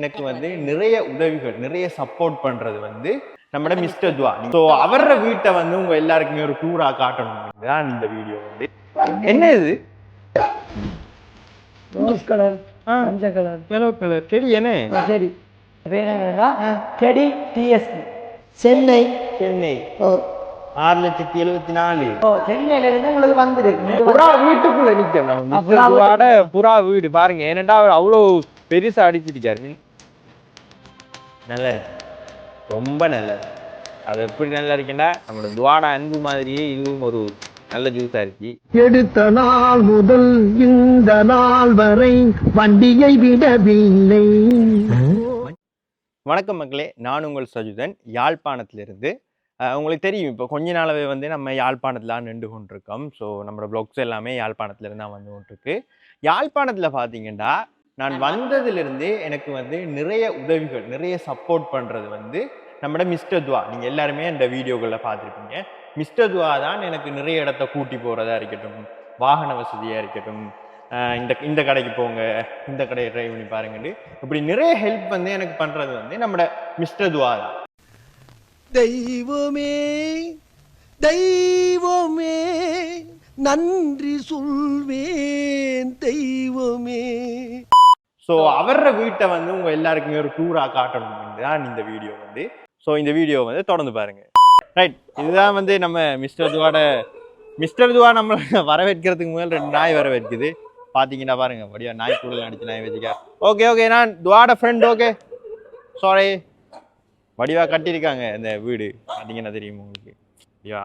எனக்கு வந்து நிறைய உதவிகள் நிறைய சப்போர்ட் பண்றது வந்து நம்மட மிஸ்டர் துவா. ஸோ அவர வீட்டை வந்து உங்க எல்லாருக்குமே ஒரு டூரா காட்டணும். தான் இந்த வீடியோ வந்து. என்ன இது? Rose colour. மஞ்சள் கலர் எல்லோ கலர் சரி என்ன? சரி டெடி டிஎஸ்பி சென்னை. சென்னை. ஓ. ஆறு லட்சத்தி எழுபத்தி நாலு. ஓ சென்னையில இருந்து உங்களுக்கு வந்துருக்கு. புறா வீட்டுக்குள்ள நிக்கணும் ஆ, புறா வீடு. பாருங்க ஏனண்டா அவர் அவ்வளோ பெருசா அடிச்சிருக்காரு. நல்ல ரொம்ப நல்லது. அது எப்படி நல்லா இருக்குன்னா நம்மளோட துவாட அன்பு மாதிரியே இதுவும் ஒரு நல்ல ஜூஸா இருக்கு. எடுத்த நாள் முதல் இந்த நாள் வரை வண்டியை விடவில்லை. வணக்கம் மக்களே நான் உங்கள் சஜுதன். யாழ்ப்பாணத்திலிருந்து. உங்களுக்கு தெரியும் இப்போ கொஞ்ச நாளாவே வந்து நம்ம யாழ்ப்பாணத்தில் நின்று கொண்டிருக்கோம். ஸோ நம்மளோட ப்ளாக்ஸ் எல்லாமே யாழ்ப்பாணத்துலேருந்து தான் வந்து கொண்டிருக்கு. யாழ்ப்பாணத்தில் பார்த்தீங்கன்னா நான் வந்ததுலேருந்தே எனக்கு வந்து நிறைய உதவிகள் நிறைய சப்போர்ட் பண்ணுறது வந்து நம்மட மிஸ்டர் துவா. நீங்கள் எல்லாருமே அந்த வீடியோக்களில் பார்த்துருப்பீங்க. மிஸ்டர் துவா தான் எனக்கு நிறைய இடத்த கூட்டி போகிறதா இருக்கட்டும் வாகன வசதியாக இருக்கட்டும் இந்த இந்த கடைக்கு போங்க இந்த கடையை ட்ரை பண்ணி பாருங்கன்னு இப்படி நிறைய ஹெல்ப் வந்து எனக்கு பண்ணுறது வந்து நம்மட மிஸ்டர் துவா தான். தெய்வமே தெய்வமே நன்றி சொல்வேன் தெய்வமே. ஸோ அவர வீட்டை வந்து உங்க எல்லாருக்குமே ஒரு டூரா காட்டணும் தான் இந்த வீடியோ வந்து. ஸோ இந்த வீடியோ வந்து தொடர்ந்து பாருங்க. ரைட் இதுதான் வந்து நம்ம மிஸ்டர் துவாட மிஸ்டர் துவா நம்மளை வரவேற்கிறதுக்கு முதல் ரெண்டு நாய் வரவேற்குது. பார்த்தீங்கன்னா பாருங்க வடிவா நாய் கூட அடிச்சு நாய் வச்சுக்க. ஓகே ஓகே நான் துவாட ஃப்ரெண்ட் ஓகே சாரி வடிவா கட்டியிருக்காங்க இந்த வீடு. பார்த்தீங்கன்னா தெரியும் உங்களுக்கு? வடிவா.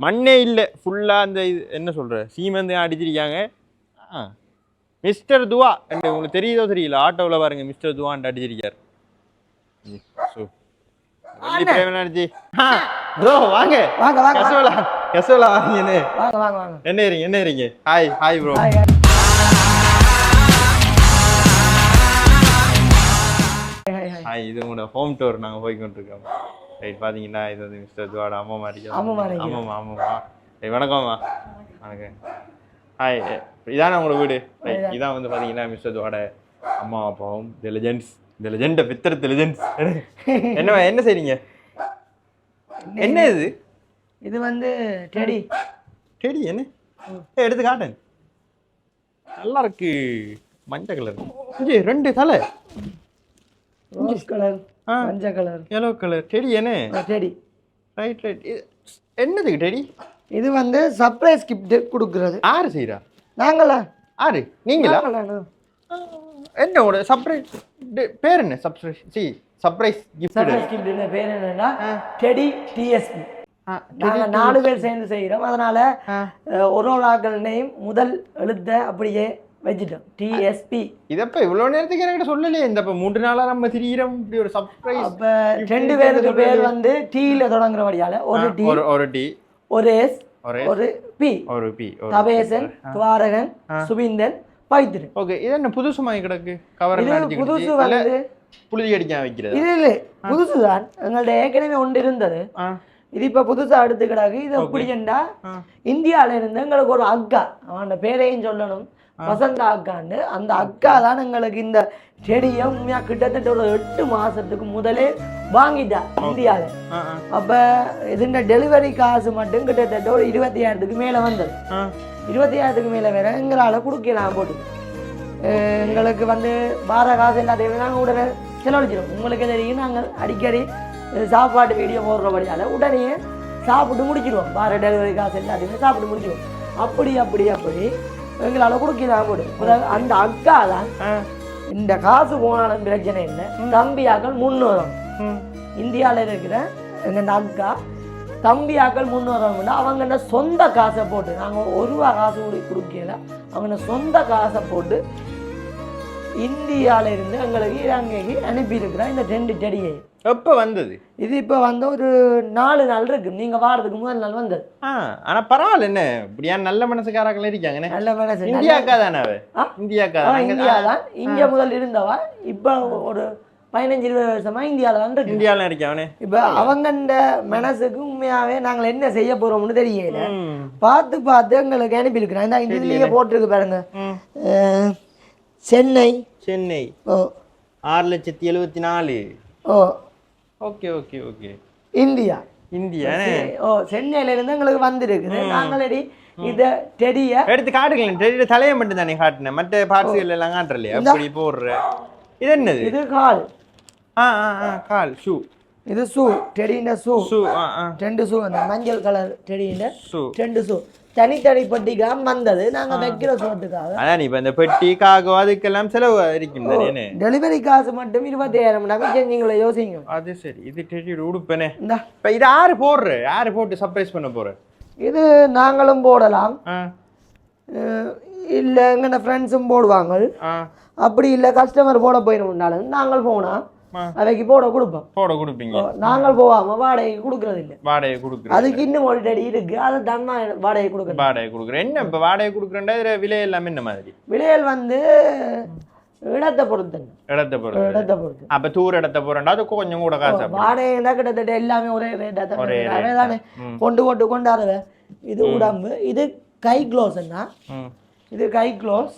மண்ணே இல்லை. ஃபுல்லாக அந்த இது என்ன சொல்ற? சீமெந்து அடிச்சிருக்காங்க. ஆ. மிஸ்டர் துவா. உங்களுக்கு தெரியுதோ தெரியல? ஆட்டோவில் பாருங்க மிஸ்டர் துவான்ட்டு அடிச்சிருக்கார். வாங்க. வாங்க. வாங்க கசோலா கசோலா வாங்க வாங்க வாங்க. என்ன இருங்க என்ன இருங்க. ஹாய் ஹாய் ப்ரோ ஹாய், இது உங்களோட ஹோம் டூர் நாங்கள் போய் கொண்டிருக்கோம் ரைட் பார்த்தீங்கன்னா இது வந்து மிஸ்டர் துவாட அம்மா மாதிரி அம்மா வணக்கம்மா. வணக்கம். ஹாய் இதானே உங்களோட வீடு? ரைட் இதான் வந்து பார்த்தீங்கன்னா மிஸ்டர் துவாட அம்மா அப்பாவும் தி லெஜெண்ட்ஸ் தி லெஜெண்ட் பித்தர் லெஜெண்ட்ஸ் என்ன என்ன செய்றீங்க? என்ன இது? இது வந்து டெடி டெடி என்ன? எடுத்து காட்டேன் நல்லா இருக்கு. மஞ்சள் கலர். ரெண்டு தலை. Rose colour. மஞ்சள் கலர். எல்லோ கலர் டெடி என்ன? டெடி ரைட் ரைட் என்னதுக்கு டெடி இது வந்து சர்ப்ரைஸ் கிஃப்ட் கொடுக்குறது. ஆறு செய்கிறா நாங்களா? ஆறு. நீங்களா? நாங்களா? என்ன ஒரு சர்ப்ரைஸ் பேர் என்ன சர்ப்ரைஸ் சி சர்ப்ரைஸ் கிஃப்ட் சர்ப்ரைஸ் கிஃப்ட் பேர் என்னன்னா டெடி டிஎஸ்பி நாங்க நாலு பேர் சேர்ந்து செய்கிறோம் அதனால ஒரு ஒரு ஆக்கள் நேம் முதல் எழுத்த அப்படியே வச்சுட்டோம். டிஎஸ்பி இதப்ப இவ்வளவு நேரத்துக்கு என்கிட்ட சொல்லலையே. இந்த இப்ப மூன்று நாளா நம்ம திரியிறோம். இப்படி ஒரு சர்ப்ரைஸ் அப்ப ரெண்டு பேருக்கு பேர் வந்து டீல தொடங்குறபடியால ஒரு டி ஒரு டி ஒரு எஸ் ஒரு பி. ஒரு பி தபேசன் துவாரகன் சுபிந்தன் பவித்ரன் ஓகே இது என்ன புதுசு வாங்கி கிடக்கு? கவர் புதுசு வந்து புழுதி அடிக்காம வைக்கிறது? இது இல்லை. புதுசு தான் எங்கள்ட்ட ஏற்கனவே ஒன்று இருந்தது. இது இப்ப புதுசா எடுத்து கிடாக்கு. இது எப்படின்னா ஆ. இந்தியால இருந்து எங்களுக்கு ஒரு அக்கா அவன் பேரையும் சொல்லணும். வசந்தா அக்கான்னு. அந்த அக்கா தான் எங்களுக்கு இந்த செடியை உண்மையா கிட்டத்தட்ட ஒரு எட்டு மாசத்துக்கு முதலே வாங்கிட்டா ஆ, அப்ப இதுன்ற டெலிவரி காசு மட்டும் கிட்டத்தட்ட ஒரு இருபத்தி ஆயிரத்துக்கு மேல வந்தது. இருபத்தி ஆயிரத்துக்கு மேல வேற எங்களால கொடுக்கலாம் போட்டு. எங்களுக்கு வந்து வார காசு எல்லாத்தையுமே நாங்கள் உடனே செலவழிச்சிடும் உங்களுக்கு தெரியும் நாங்கள் அடிக்கடி சாப்பாட்டு வீடியோ போடுறபடியால உடனே சாப்பிட்டு முடிச்சிடுவோம் வார டெலிவரி காசு எல்லாத்தையுமே சாப்பிட்டு முடிச்சிடுவோம் அப்படி அப்படி அப்படி எங்களால் கொடுக்கலாம் போடு. அந்த அக்கா தான் இந்த காசு போனாலும் பிரச்சனை இல்லை. தம்பியாக்கள் முன்னோரம் ம். இந்தியாவில் இருக்கிற எங்கள் அக்கா தம்பியாக்கள் முன்னோரம் அவங்க சொந்த காசை போட்டு நாங்கள் ஒரு ரூபா காசு கூட கொடுக்கல. அவங்க சொந்த காசை போட்டு இந்தியால இருந்து எங்களுக்கு இலங்கைக்கு அனுப்பியிருக்கிறோம் இந்த ரெண்டு செடியை. எப்ப வந்தது? இது இப்போ வந்து ஒரு நாலு நாள் இருக்கு. நீங்க வாரத்துக்கு முதல் நாள் வந்தது. ஆ ஆனா பரவாயில்ல என்ன? இப்படியா நல்ல மனசுக்காரர்கள் இருக்காங்கண்ணே நல்ல மனசு இந்தியாக்கா தானே அவ? இந்தியாக்கா? இந்தியா தான். இந்தியா முதல் இருந்தவா? இப்போ ஒரு பதினஞ்சு இருபது வருஷமா இந்தியாவில் தான் இருக்கு. இந்தியால இருக்கவனே இப்போ அவங்கண்ட மனசுக்கு உண்மையாவே நாங்கள் என்ன செய்ய போறோம்னு தெரியல. பார்த்து பார்த்து எங்களுக்கு அனுப்பியிருக்கிறேன். இந்த இதுலயே போட்டிருக்கு பாருங்க. சென்னை. சென்னை. ஓ. ஆறு லட்சத்தி எழுபத்தி நாலு. ஓ. Okay okay okay. India. India ஓ சென்னையில இருந்து எங்களுக்கு வந்திருக்குது. நாங்களடி இத டெடிய எடுத்து காட்டுங்களேன். டெடி தலையை மட்டும் தானே காட்டினேன். மற்ற பார்ட்ஸுகள் எல்லாம் காட்டுறலையா அப்படி போடுற. இது என்னது இது கால். ஆ ஆ ஆ கால். ஷூ. இது ஷூ. டெடின ஷூ. ஷூ ரெண்டு ஷூ அந்த மஞ்சள் கலர் டெடின ஷூ. ரெண்டு ஷூ. தனித்தனி பட்டிக்காக வந்தது. நாங்க வைக்கிற சோத்துக்காக. அதான் இப்ப இந்த பெட்டி காகோ அதுக்கெல்லாம் செலவு இருக்கும் டெலிவரி காசு மட்டும் இருபத்தாயிரம் நீங்களே யோசிங்க. அது சரி. இது டெடி உடுப்பனே. இந்தா. இப்ப இது யாரு போடுற? யாரு போட்டு சர்ப்ரைஸ் பண்ண போற? இது நாங்களும் போடலாம். இல்ல எங்கன ஃப்ரெண்ட்ஸும் போடுவாங்க. அப்படி இல்ல கஸ்டமர் போட போயிடணும்னாலும் நாங்கள் போனா ஆ. அவைக்கு போட கொடுப்போம் போட கொடுப்பீங்க நாங்கள் போகாம வாடகைக்கு கொடுக்கறது இல்ல வாடகை கொடுக்குறேன் அதுக்கு இன்னும் ஒரு டடி இருக்கு அதை தான் வாடகை கொடுக்குறேன் வாடகை கொடுக்குறேன் என்ன இப்ப வாடகை கொடுக்குறேன்டா இதுல விலை எல்லாமே என்ன மாதிரி விலைகள் வந்து இடத்தை பொறுத்துங்க இடத்தை பொறுத்து இடத்தை பொறுத்து அப்ப தூர இடத்த போறேன்டா அது கொஞ்சம் கூட காசு. வாடகை தான் கிட்டத்தட்ட எல்லாமே ஒரே ரேட்டாக தான் ஒரே தானே. கொண்டு போட்டு கொண்டாடுற இது உடம்பு இது கை க்ளோஸ்ன்னா ம். இது கை க்ளோஸ்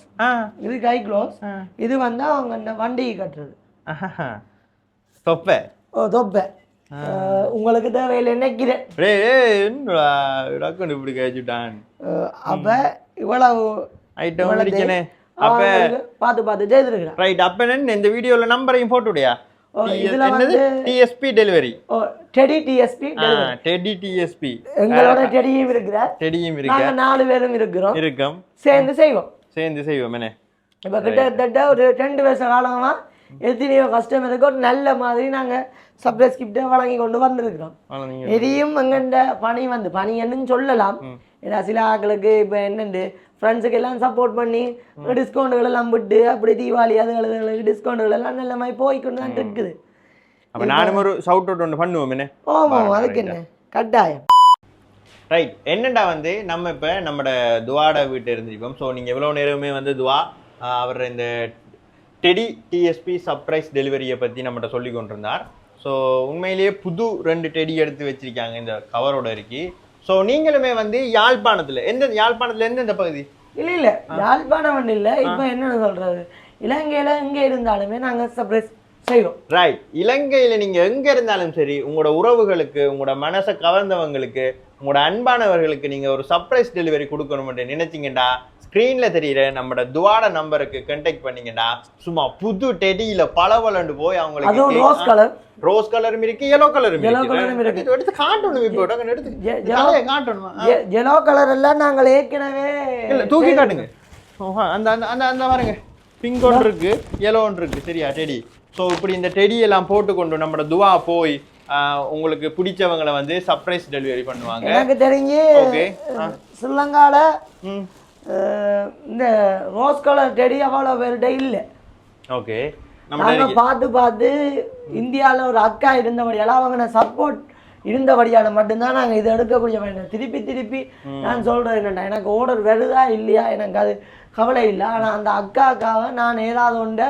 இது கை க்ளோஸ். இது வந்து அவங்க இந்த வண்டிக்கு கட்டுறது. தொப்பை ஓ தொப்பை உங்களுக்கு தேவையில்லை நினைக்கிறேன். என்னடா இப்படி கேச்சுட்டான் அப்ப இவ்வளவு ஐட்டம் இருக்கனே அப்ப பார்த்து பார்த்து செய்திருக்கிறேன் ரைட் அப்ப என்ன இந்த வீடியோல நம்பரையும் போட்டு விடியா ஓ, இதுல என்னது? டிஎஸ்பி டெலிவரி ஓ டெடி டிஎஸ்பி டெடி டிஎஸ்பி எங்களோட டெடியும் இருக்கிற டெடியும் இருக்க நாங்க நாலு பேரும் இருக்கிறோம். இருக்கும். சேர்ந்து செய்வோம். சேர்ந்து செய்வோம் என்ன? இப்போ கிட்டத்தட்ட ஒரு ரெண்டு வருஷ காலமா எத்தனையோ கஸ்டமருக்கு ஒரு நல்ல மாதிரி நாங்க சர்ப்ரைஸ் கிஃப்ட்டை வழங்கி கொண்டு வந்திருக்கிறோம். எரியும் எங்கண்ட பணி வந்து பணி என்னன்னு சொல்லலாம். ஏன்னா சில ஆட்களுக்கு இப்போ என்னண்டு ஃப்ரெண்ட்ஸுக்கு எல்லாம் சப்போர்ட் பண்ணி டிஸ்கவுண்ட்டுகள் எல்லாம் விட்டு அப்படி தீபாவளி அதுகளுக்கு டிஸ்கவுண்ட்டுகள் எல்லாம் நல்ல மாதிரி போய்க்கொண்டு தான் இருக்குது அப்ப நானும் ஒரு சவுட் அவுட் ஒன்று பண்ணுவோம் என்ன? ஆமாம் அதுக்கு என்ன? கட்டாயம். ரைட் என்னடா வந்து நம்ம இப்போ நம்மட துவாட வீட்டு இருந்திருப்போம் ஸோ நீங்கள் எவ்வளோ நேரமே வந்து துவா அவர் இந்த டெடி டிஎஸ்பி சர்ப்ரைஸ் டெலிவரியை பற்றி நம்மகிட்ட சொல்லி கொண்டிருந்தார் ஸோ உண்மையிலேயே புது ரெண்டு டெடி எடுத்து வச்சிருக்காங்க இந்த கவரோட இருக்கி. ஸோ நீங்களுமே வந்து யாழ்ப்பாணத்தில் எந்த யாழ்ப்பாணத்தில் எந்தெந்த பகுதி? இல்ல இல்ல. யாழ்ப்பாணம் இல்லை. இப்போ என்னன்னு சொல்றது? இலங்கையில எங்க இருந்தாலுமே நாங்க சர்ப்ரைஸ் செய்வோம் ரைட் இலங்கையில் நீங்கள் எங்கே இருந்தாலும் சரி உங்களோட உறவுகளுக்கு உங்களோட மனசை கவர்ந்தவங்களுக்கு உங்களோட அன்பானவர்களுக்கு நீங்கள் ஒரு சர்ப்ரைஸ் டெலிவரி கொடுக்கணும்னு நினைச்சீங்கடா ஸ்க்ரீனில் தெரியுற நம்மளோட துவாட நம்பருக்கு கண்டெக்ட் பண்ணீங்கடா சும்மா புது டெடியில பளபளன்னு போய் அவங்களுக்கு ரோஸ் கலர் ரோஸ் கலரும் இருக்கு yellow கலரும் இருக்கு. colour-ம் இருக்கு. எடுத்து- காட்டணும் இப்போ எடுத்து. காட்டணுமா. எல்லோ கலர் எல்லாம் நாங்கள் ஏற்கனவே இல்ல தூக்கி காட்டுங்க. அந்த அந்த அந்த அந்த பாருங்க. பிங்க் ஒன்று இருக்கு yellow ஒன்று இருக்கு. சரியா டெடி? ஸோ இப்படி இந்த டெடி எல்லாம் போட்டுக்கொண்டு நம்மளோட துவா போய் உங்களுக்கு பிடிச்சவங்களை வந்து சர்ப்ரைஸ் டெலிவரி பண்ணுவாங்க. எனக்கு தெரிஞ்சு ஓகே ஸ்ரீலங்கால இந்த ரோஸ் கலர் செடி அவ்வளோ பேர்கிட்ட இல்லை. ஓகே நம்ம பார்த்து பார்த்து இந்தியால ஒரு அக்கா இருந்தபடியால அவங்க சப்போர்ட் இருந்தபடியால மட்டும்தான் நாங்க இதை எடுக்கக்கூடிய வேண்டாம் திருப்பி திருப்பி நான் சொல்றது என்னடா எனக்கு ஆர்டர் வருதா இல்லையா? எனக்கு அது கவலை இல்லை. ஆனா அந்த அக்காக்காக நான் ஏதாவது ஒன்றை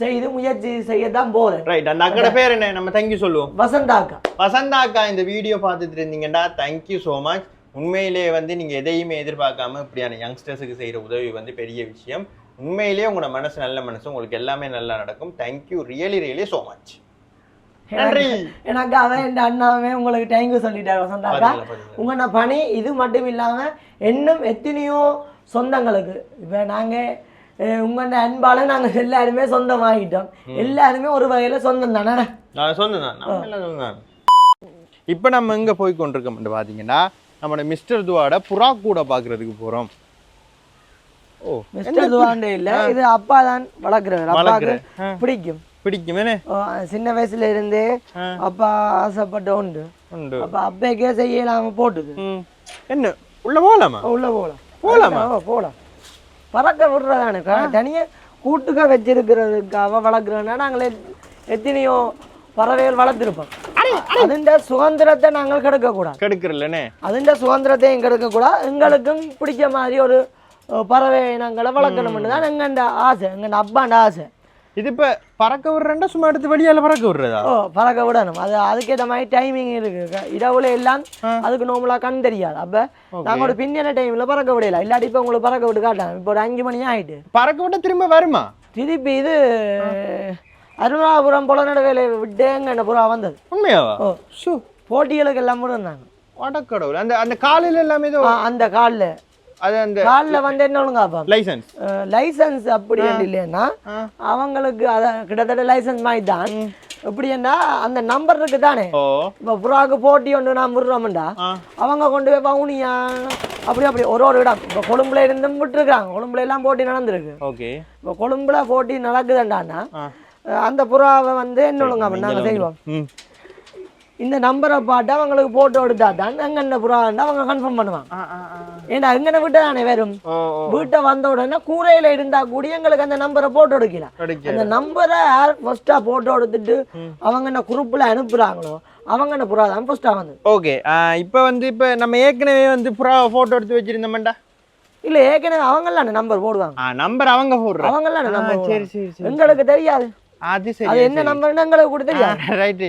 செய்து முயற்சி செய்யத்தான் போறேன். ரைட் அந்த அக்கட பேர் என்ன? நம்ம தேங்க்யூ சொல்லுவோம். வசந்தா அக்கா வசந்தா அக்கா இந்த வீடியோ பார்த்துட்டு இருந்தீங்கன்னா தேங்க்யூ ஸோ மச் உண்மையிலேயே வந்து நீங்கள் எதையுமே எதிர்பார்க்காம இப்படியான யங்ஸ்டர்ஸுக்கு செய்கிற உதவி வந்து பெரிய விஷயம். உண்மையிலேயே உங்களோட மனசு நல்ல மனசு உங்களுக்கு எல்லாமே நல்லா நடக்கும். Thank you really really so much நன்றி. எனக்கு அவன் என் அண்ணாவே உங்களுக்கு தேங்க்யூ சொல்லிட்டாரு வசந்தா அக்கா பாத்தீங்களா, பாத்தீங்களா. உங்களோட பணி இது மட்டும் இல்லாம இன்னும் எத்தனையோ சொந்தங்களுக்கு இப்போ நாங்க உங்களோட அன்பால நாங்க எல்லாருமே சொந்தமாகிட்டோம் எல்லாருமே ஒரு வகையில சொந்தம் தானே? எல்லாம் சொன்னேன் இப்போ நம்ம எங்கே போய் கொண்டிருக்கோம்னு பார்த்தீங்கன்னா நம்மளோட மிஸ்டர் துவாட புறா கூட பார்க்கறதுக்கு போகிறோம் ஓ மிஸ்டர் துவாண்டே இல்ல இது அப்பா தான் வளர்க்குறவர். அப்பாவுக்கு. பிடிக்கும். பிடிக்குமேனே ஓ, சின்ன வயசுல இருந்தே. அப்பா ஆசைப்பட்ட உண்டு. உண்டு. அப்ப அப்பைக்கே செய்யலாம போட்டுது. என்ன? உள்ள போகலாமா உள்ள போகலாம் போகலாமா? போகலாம் பறக்க விடுறதானே? தனியா கூட்டுக்க வச்சிருக்கிறதுக்காக வளர்க்குறோன்னா நாங்கள் எத்தனையோ பறவைகள் வளர்த்துருப்போம். அதுண்ட சுதந்திரத்தை நாங்கள் கெடுக்கக்கூடாது. கெடுக்கிறல்லனே அதுண்ட சுதந்திரத்தையும் கெடுக்கக்கூடாது. எங்களுக்கும் பிடிச்ச மாதிரி ஒரு பறவை இனங்களை வளர்க்கணும்னு தான் எங்கண்ட ஆசை எங்கண்ட அப்பாண்ட ஆசை. இது இப்போ பறக்க விடுறேன்டா சும்மா எடுத்து வெளியால பறக்க விடுறதா? ஓ பறக்க விடணும். அது அதுக்கேற்ற மாதிரி டைமிங் இருக்கு. இரவுல எல்லாம் அதுக்கு நார்மலாக கண் தெரியாது. அப்போ நாங்கள் ஒரு பின்னணி டைமில் பறக்க விடல. இல்லாட்டி இப்போ உங்களுக்கு பறக்க விட்டு காட்டாங்க இப்போ ஒரு அஞ்சு மணி ஆயிட்டு. பறக்க விட்டா திரும்ப வருமா? திருப்பி இது அருணாபுரம் புலநடுவேலை விட்டேங்க புறா வந்தது. உண்மையாவா? ஓ ஷூ போட்டிகளுக்கு எல்லாம் கூட இருந்தாங்க வடக்கடவுள் அந்த அந்த காலையில எல்லாமே அந்த காலில். அது அந்த காலில் வந்து என்ன ஒழுங்காப்பா? லைசன்ஸ் லைசன்ஸ் அப்படி இல்லைன்னா அவங்களுக்கு அத கிட்டத்தட்ட லைசன்ஸ் மாதிரி தான் எப்படின்னா அந்த நம்பர் இருக்கு தானே இப்போ புறாவுக்கு போட்டி ஒன்று நான் விடுறோம்டா. அவங்க கொண்டு போய் பவுனியா அப்படி அப்படி. ஒரு ஒரு இடம் இப்போ கொழும்புல இருந்தும் விட்டுருக்காங்க. கொழும்புல எல்லாம் போட்டி நடந்திருக்கு. ஓகே. இப்போ கொழும்புல போட்டி. அஹ் அந்த புறாவை வந்து என்ன ஒழுங்கா நாங்கள் செய்வோம். இந்த நம்பரை பார்த்து அவங்களுக்கு போட்டோ எடுத்தா தான் அங்கே என்ன புறான்னு அவங்க கன்ஃபார்ம் பண்ணுவாங்க. ஆ ஆ ஆ. ஏன்னா அங்கே விட்டு தானே வரும் வீட்டை வந்த உடனே கூரையில இருந்தா கூட எங்களுக்கு அந்த நம்பரை போட்டோ எடுக்கலாம் கிடைக்க அந்த நம்பரை யார் ஃபர்ஸ்டா போட்டோ எடுத்துட்டு அவங்க என்ன குரூப்ல அனுப்புறாங்களோ அவங்க என்ன புறா தான் ஃபர்ஸ்டா வந்து. ஓகே இப்போ வந்து இப்போ நம்ம ஏற்கனவே வந்து புறா ஃபோட்டோ எடுத்து வச்சிருந்தோம்டா இல்ல ஏற்கனவே அவங்களாம் நம்பர் போடுவாங்க. நம்பர் அவங்க போடுறா அவங்களாம் ஆ, நம்பர் சரி சரி சரி. எங்களுக்கு தெரியாது. அது சரி அது என்ன நம்பர்னு எங்களுக்கு கூட ரைட்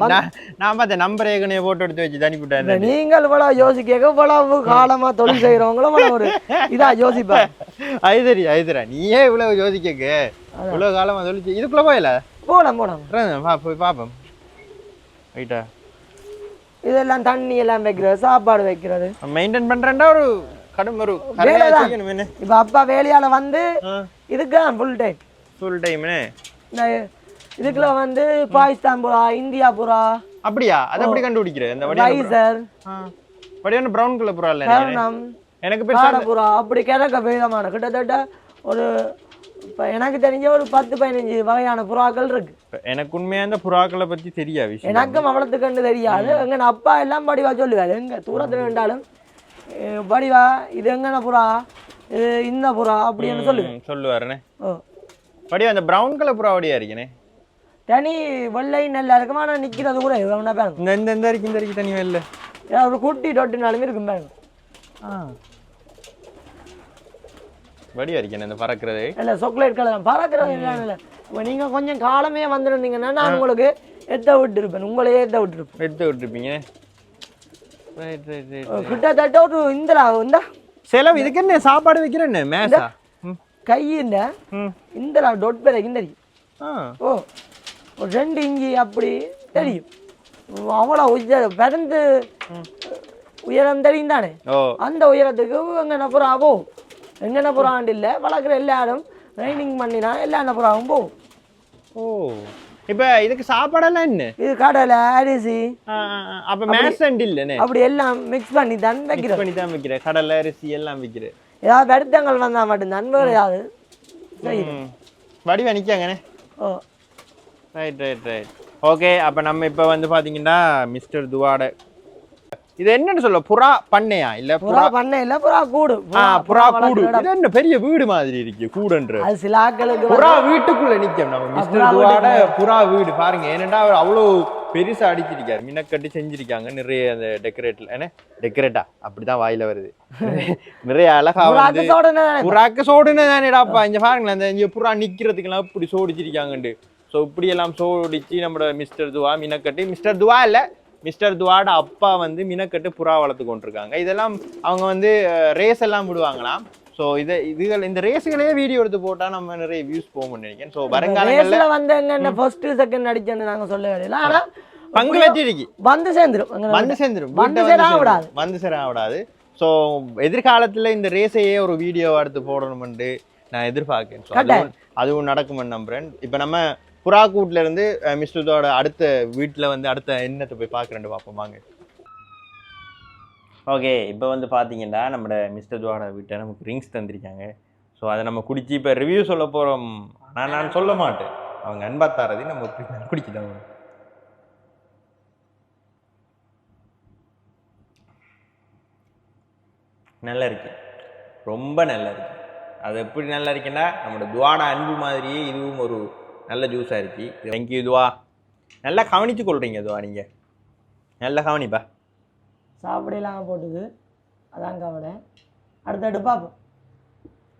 நான் பார்த்தேன் நம்பர் ஏற்கனவே போட்டோ எடுத்து வச்சு அனுப்பிவிட்டேன் நீங்கள் இவ்வளவு யோசிக்க இவ்வளவு காலமா தொழில் செய்யறவங்களும் ஒரு இதா யோசிப்பாங்க ஐதரி ஐதரா நீயே இவ்வளவு யோசிக்க இவ்வளவு காலமா சொல்லிச்சு இதுக்குள்ள போயல போலாம் போலாம் போய் பார்ப்போம் ரைட்டா இதெல்லாம் தண்ணி எல்லாம் வைக்கிறது சாப்பாடு வைக்கிறது மெயின்டைன் பண்றேன்டா ஒரு கடும் ஒரு இப்ப அப்பா வேலையால வந்து இதுக்கு ஃபுல் டைம் ஃபுல் டைம்னு இதுக்குள்ள வந்து பாகிஸ்தான் புறா இந்தியா புறா. அப்படியா? அதை எப்படி கண்டுபிடிக்கிற இந்த புறா? ரைசர் ஆ. வடியான பிரவுன் கலர் புறா இல்ல. கர்ணம் எனக்கு பெருசா காடப்புறா அப்படி கிழக்க விதமான கிட்டத்தட்ட ஒரு இப்போ எனக்கு தெரிஞ்ச ஒரு பத்து பதினஞ்சு வகையான புறாக்கள் இருக்கு. எனக்கு உண்மையா இந்த புறாக்களை பத்தி தெரியா விஷயம்? எனக்கும் அவ்வளோத்துக்கண்டு தெரியாது. எங்க அப்பா எல்லாம் படிவா சொல்லுவாரு. எங்க தூரத்துல இருந்தாலும் படிவா இது எங்கன புறா? இது இந்த புறா? அப்படின்னு சொல்லுவேன் சொல்லுவாருண்ணே ஓ. வடிவா அந்த பிரவுன் கலர் புறா வடியா இருக்கேனே? தனி வெள்ளை நல்லா இருக்கும் ஆனால் நிற்கிறது கூட இவனா பாருங்க இந்த இந்த இந்த இருக்கு இந்த இருக்கு இல்ல ஏதாவது ஒரு குட்டி டொட்டுனாலுமே இருக்கும் பாருங்க வடியா இருக்கேன் இந்த பறக்கிறது. இல்லை சாக்லேட் கலர் பறக்கிறது இல்லை இப்போ நீங்கள் கொஞ்சம் காலமே வந்திருந்தீங்கன்னா நான் உங்களுக்கு எத்த விட்டுருப்பேன். உங்களையே எத்த விட்டுருப்பேன். எடுத்து விட்டுருப்பீங்க? ரைட் ரைட் ரைட் கிட்டத்தட்ட ஒரு இந்தரா இந்த. செலவு இதுக்கு என்ன சாப்பாடு வைக்கிறேன்னு மேசா? ம் கை இந்த ம். இந்தரா டொட் தெரியும் ஆ. ஓ. ஒரு ரெண்டு இஞ்சி அப்படி தெரியும். அவ்வளோ உயர பிறந்து உயரம் தெரியும் தானே? அந்த உயரத்துக்கு எங்கன புறா போகும் எங்கன புறாண்டு இல்லை வளர்க்குற எல்லாரும் ட்ரைனிங் பண்ணினா எல்லா புறாவும் போகும் ஓ. இப்போ இதுக்கு சாப்பாடெல்லாம் என்ன? இது கடலை அரிசி. அப்ப மேசண்ட் இல்லைண்ணே? அப்படி எல்லாம் மிக்ஸ் பண்ணி தான் மிக்ஸ் வைக்கிறோம். பண்ணி தான் வைக்கிறேன். கடலை அரிசி எல்லாம் வைக்கிறேன். ஏதாவது வருத்தங்கள் வந்தால் மட்டும்தான் வேறு ஏதாவது. வடிவா நிற்காங்கண்ணே ஓ. ரைட் ரைட் ரைட் ஓகே அப்போ நம்ம இப்போ வந்து பார்த்தீங்கன்னா மிஸ்டர் துவாட. இது என்னன்னு சொல்ல புறா பண்ணையா? இல்ல புறா பண்ண இல்லை புறா கூடு. புறா கூடு. இது என்ன பெரிய வீடு மாதிரி இருக்கு கூடுன்ற. அது சில ஆட்களுக்கு புறா வீட்டுக்குள்ள நிக்கும். நம்ம மிஸ்டர் துவாட புறா வீடு. பாருங்க ஏனண்டா அவர் அவ்வளோ பெருசா அடிச்சிருக்காரு. மின்னக்கட்டி செஞ்சிருக்காங்க நிறைய அந்த டெக்கரேட்ல என்ன? டெக்கரேட்டா அப்படிதான் வாயில வருது. நிறைய அழகா புறாக்கு வந்து புறாக்கு சோடுன்னு தானேடாப்பா இங்க பாருங்களேன் அந்த இங்க புறா நிக்கிறதுக்கெல்லாம் இப்படி சோடிச்சிருக்காங்கண்டு ஸோ இப்படி எல்லாம் சோடிச்சு நம்மளோட மிஸ்டர் துவா மினக்கட்டு. மிஸ்டர் துவா இல்ல மிஸ்டர் துவாட அப்பா வந்து மினக்கட்டு புறா வளர்த்து கொண்டிருக்காங்க. இதெல்லாம் அவங்க வந்து ரேஸ் எல்லாம் விடுவாங்களாம். ஸோ இதை இதுகள் இந்த ரேஸுகளே வீடியோ எடுத்து போட்டா நம்ம நிறைய வியூஸ் போகும்னு நினைக்கிறேன். ஸோ வருங்காலங்களில் ரேஸ்ல வந்து எங்க ஃபர்ஸ்ட் செகண்ட் அடிச்சேன்னு நாங்க சொல்ல வேண்டியது ஆனா பங்கு வச்சிருக்கு வந்து சேர்ந்துரும். எங்க வந்து சேர்ந்துரும். வந்து வீட்டை சேர சேர்ந்துரும். விடாது. வந்து சேர விடாது. ஸோ எதிர்காலத்துல இந்த ரேஸையே ஒரு வீடியோ எடுத்து போடணும்னு நான் எதிர்பார்க்கிறேன். அதுவும் அதுவும் நடக்கும்னு நம்புறேன். இப்போ நம்ம புறா கூட்டிலேருந்து இருந்து மிஸ்டரோட அடுத்த வீட்டில் வந்து அடுத்த எண்ணத்தை போய் பார்க்குறேன் பார்ப்போம். வாங்க. ஓகே இப்போ வந்து பார்த்தீங்கன்னா நம்ம மிஸ்டர் துவாட வீட்டை நமக்கு ரிங்ஸ் தந்திருக்காங்க. ஸோ அதை நம்ம குடிச்சு இப்போ ரிவ்யூ சொல்ல போகிறோம் ஆனால் நான் சொல்ல மாட்டேன். அவங்க அன்பா தாரதி நம்ம குடிக்கிட்டோம் நல்லா இருக்கு ரொம்ப நல்லா இருக்கு அது எப்படி நல்லா இருக்குன்னா நம்மளோட துவாட அன்பு மாதிரியே இதுவும் ஒரு நல்ல ஜூஸாக இருக்கு. தேங்க்யூ துவா. நல்லா கவனிச்சு கொள்றீங்க துவா நீங்கள் நல்லா கவனிப்பா. சாப்பிடலாம் போட்டுது. அதான் கவலை. அடுத்தடுத்து பார்ப்போம்.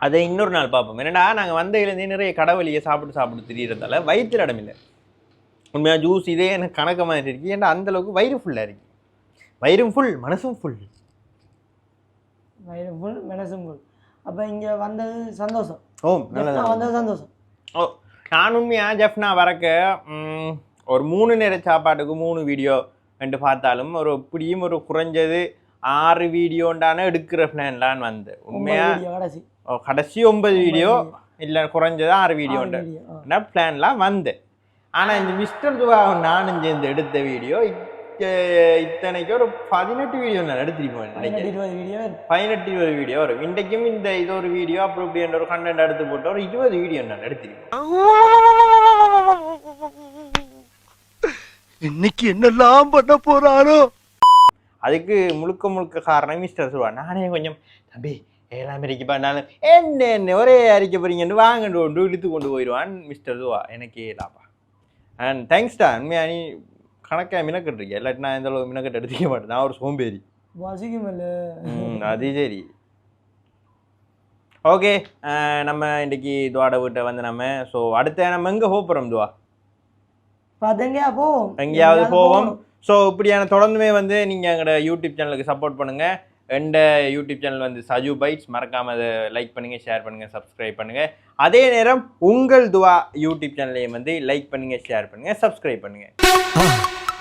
அதை இன்னொரு நாள் பார்ப்போம். என்னடா நாங்கள் வந்ததுலேருந்தே நிறைய கடவுளியை சாப்பிட்டு சாப்பிட்டு திரியறதால வயிற்றுல இடம் இல்லை. உண்மையாக ஜூஸ் இதே எனக்கு கணக்க மாதிரி இருக்கு. ஏன்டா அந்த அளவுக்கு வயிறு ஃபுல்லாக இருக்கு. வயிறும் ஃபுல் மனசும் ஃபுல் வயிறு ஃபுல் மனசும் ஃபுல் அப்போ இங்கே வந்தது சந்தோஷம். ஓ நல்லதா. வந்தது சந்தோஷம். ஓ நான் உண்மையா ஜெஃப்னா வரக்க? ஒரு மூணு நேர சாப்பாட்டுக்கு மூணு வீடியோ ரெண்டு பார்த்தாலும் ஒரு இப்படியும் ஒரு குறைஞ்சது ஆறு வீடியோண்டான எடுக்கிற பிளான்லாம் வந்து உண்மையா? வீடியோ கடைசி. ஒன்பது வீடியோ இல்லை குறைஞ்சது ஆறு வீடியோண்ட பிளான்லாம் வந்து ஆனால் இந்த மிஸ்டர் துவாவும் நானும் சேர்ந்து எடுத்த வீடியோ இத்தனைக்கு ஒரு பதினெட்டு வீடியோ நான் எடுத்திருப்பேன் நினைக்கிறேன் வீடியோ பதினெட்டு இருபது வீடியோ வரும். இன்றைக்கும் இந்த இது ஒரு வீடியோ அப்படி இப்படி என்ற ஒரு கண்டென்ட் எடுத்து போட்டு ஒரு இருபது வீடியோ நான் எடுத்திருப்பேன் இன்னைக்கு என்னெல்லாம் பண்ண போறாரோ அதுக்கு முழுக்க முழுக்க காரணம் மிஸ்டர் சுவா நானே கொஞ்சம் தம்பி ஏழாம் அறிக்கை பண்ணாலும் என்ன என்ன ஒரே அறிக்கை போறீங்கன்னு வாங்கண்டு கொண்டு இழுத்து கொண்டு போயிடுவான் மிஸ்டர் துவா. எனக்கு ஏலாப்பா அண்ட் தேங்க்ஸ்டா உண்மையா நீ கணக்காக மினக்கட்டு இருக்கேன் இல்லாட்டி நான் எந்த அளவு மினக்கட்டு எடுத்துக்க மாட்டேன்? நான் ஒரு சோம்பேறி. வசிக்கும் இல்ல அது சரி. ஓகே நம்ம இன்னைக்கு துவாட வீட்டை வந்து நம்ம ஸோ அடுத்த நம்ம எங்கே போகிறோம் துவா? பார்த்தெங்கயா போ எங்கேயாவது போவோம். ஸோ இப்படியான தொடர்ந்துமே வந்து நீங்கள் எங்களோட யூடியூப் சேனலுக்கு சப்போர்ட் பண்ணுங்கள் எந்த யூடியூப் சேனல் வந்து சஜு பைட்ஸ் மறக்காமல் அதை லைக் பண்ணுங்கள் ஷேர் பண்ணுங்கள் சப்ஸ்கிரைப் பண்ணுங்கள் அதே நேரம் உங்கள் துவா யூடியூப் சேனலையும் வந்து லைக் பண்ணுங்கள் ஷேர் பண்ணுங்கள் சப்ஸ்கிரைப் பண்ணுங்கள்